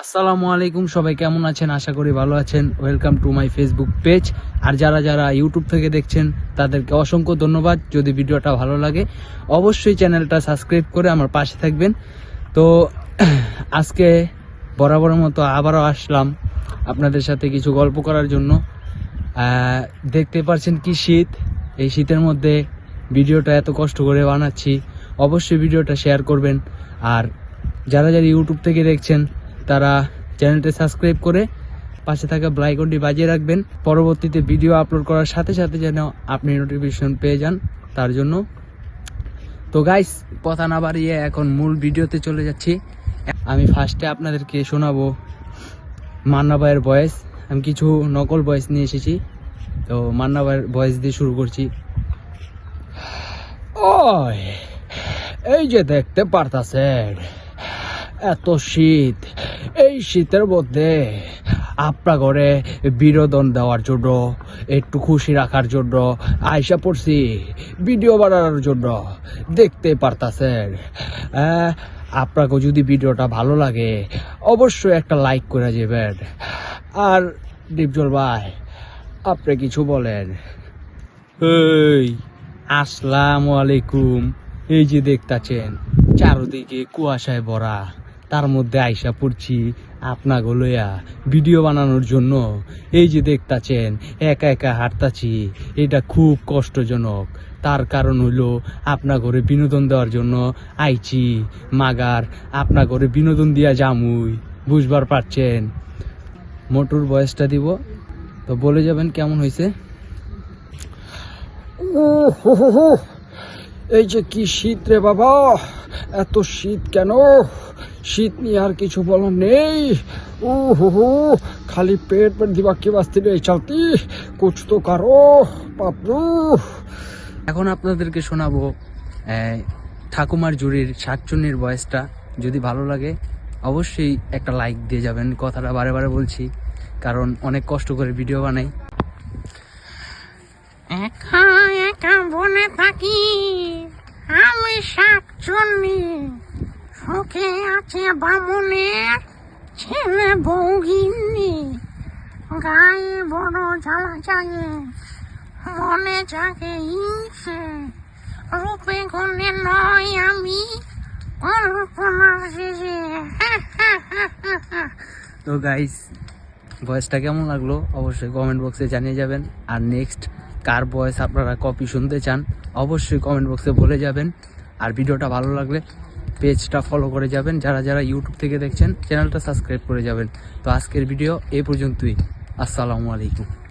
আসসালামু আলাইকুম, সবাই কেমন আছেন? আশা করি ভালো আছেন। Welcome to my Facebook page আর যারা যারা ইউটিউব থেকে দেখছেন, তাদেরকে অসংখ্য ধন্যবাদ। যদি ভিডিওটা ভালো লাগে, অবশ্যই চ্যানেলটা সাবস্ক্রাইব করে আমার পাশে থাকবেন। তো, আজকে বরাবরের মতো আবারও আসলাম আপনাদের সাথে কিছু গল্প করার জন্য। দেখতে পাচ্ছেন কি শীত? এই শীতের মধ্যে ভিডিওটা এত কষ্ট করে বানাচ্ছি। অবশ্যই ভিডিওটা শেয়ার করবেন। আর যারা যারা ইউটিউব থেকে দেখছেন তারা চ্যানেলটা সাবস্ক্রাইব করে পাশে থাকা ব্লাইকনটি বাজিয়ে রাখবেন। পরবর্তীতে ভিডিও আপলোড করার সাথে সাথে যেন আপনি নোটিফিকেশন পেয়ে যান, তার জন্য। তো গাইস কথা না বাড়িয়ে এখন মূল ভিডিওতে চলে যাচ্ছি। আমি ফার্স্টে আপনাদেরকে শোনাবো মান্না ভাইয়ের ভয়েস আমি কিছু নকল ভয়েস নিয়ে এসেছি। তো মান্না ভাইয়ের ভয়েস দিয়ে শুরু করছি। ওই, এই যে দেখতে পারতাছেন। এত শীত। এই শীতের মধ্যে আপনা ঘরে বিনোদন দেওয়ার জন্য, একটু খুশি রাখার জন্য আয়সা পড়ছি, ভিডিও বানানোর জন্য। দেখতে পারতাছেন। আপনাকে যদি ভিডিওটা ভালো লাগে, অবশ্যই একটা লাইক করে যাবেন। আর দীপজল ভাই, আপনি কিছু বলেন। এই, আসসালামু আলাইকুম। এই যে দেখতাছেন, চারদিকে কুয়াশায় ভরা। তার মধ্যে আইসা পড়ছি আপনাকে লইয়া ভিডিও বানানোর জন্য। এই যে দেখতাছেন, একা একা হাঁটতাছি, এটা খুব কষ্টজনক। তার কারণ হইল আপনা ঘরে বিনোদন দেওয়ার জন্য আইছি। মাগার আপনা ঘরে বিনোদন দিয়া জামুই বুঝবার পারছেন। মোটর বয়সটা দিব? তো বলে যাবেন কেমন হয়েছে এই যে কি শীত রে বাবা এত শীত কেন? শীত নিয়ে আর কিছু বলার নেই। ও হো হো খালি পেট পেট দিবা কি বাস্তি নেই চলতি। কুছ তো কারও বাপরু এখন আপনাদেরকে শোনাবো ঠাকুমার জুড়ির শাকচুন্নির বয়সটা। যদি ভালো লাগে অবশ্যই একটা লাইক দিয়ে যাবেন কথাটা বারে বারে বলছি কারণ অনেক কষ্ট করে ভিডিও বানাই। একা একা বনে থাকি। শাকচুন্নি সুখে আছে বামুনের ছেলে বৌগিন্নি গায়ে বড় জ্বালা জাগে মনে জাগে ইসে। রূপে গুণে নয় আমি কল্পনার শেষে তো গাইস ভয়েসটা কেমন লাগল? অবশ্যই কমেন্ট বক্সে জানিয়ে যাবেন। আর নেক্সট কার ভয়েস আপনারা কপি শুনতে চান, অবশ্যই কমেন্ট বক্সে বলে যাবেন। আর ভিডিওটা ভালো লাগলে পেজটা ফলো করে যাবেন। যারা যারা ইউটিউব থেকে দেখছেন চ্যানেলটা সাবস্ক্রাইব করে যাবেন। তো আজকের ভিডিও এ পর্যন্তই। আসসালামু আলাইকুম।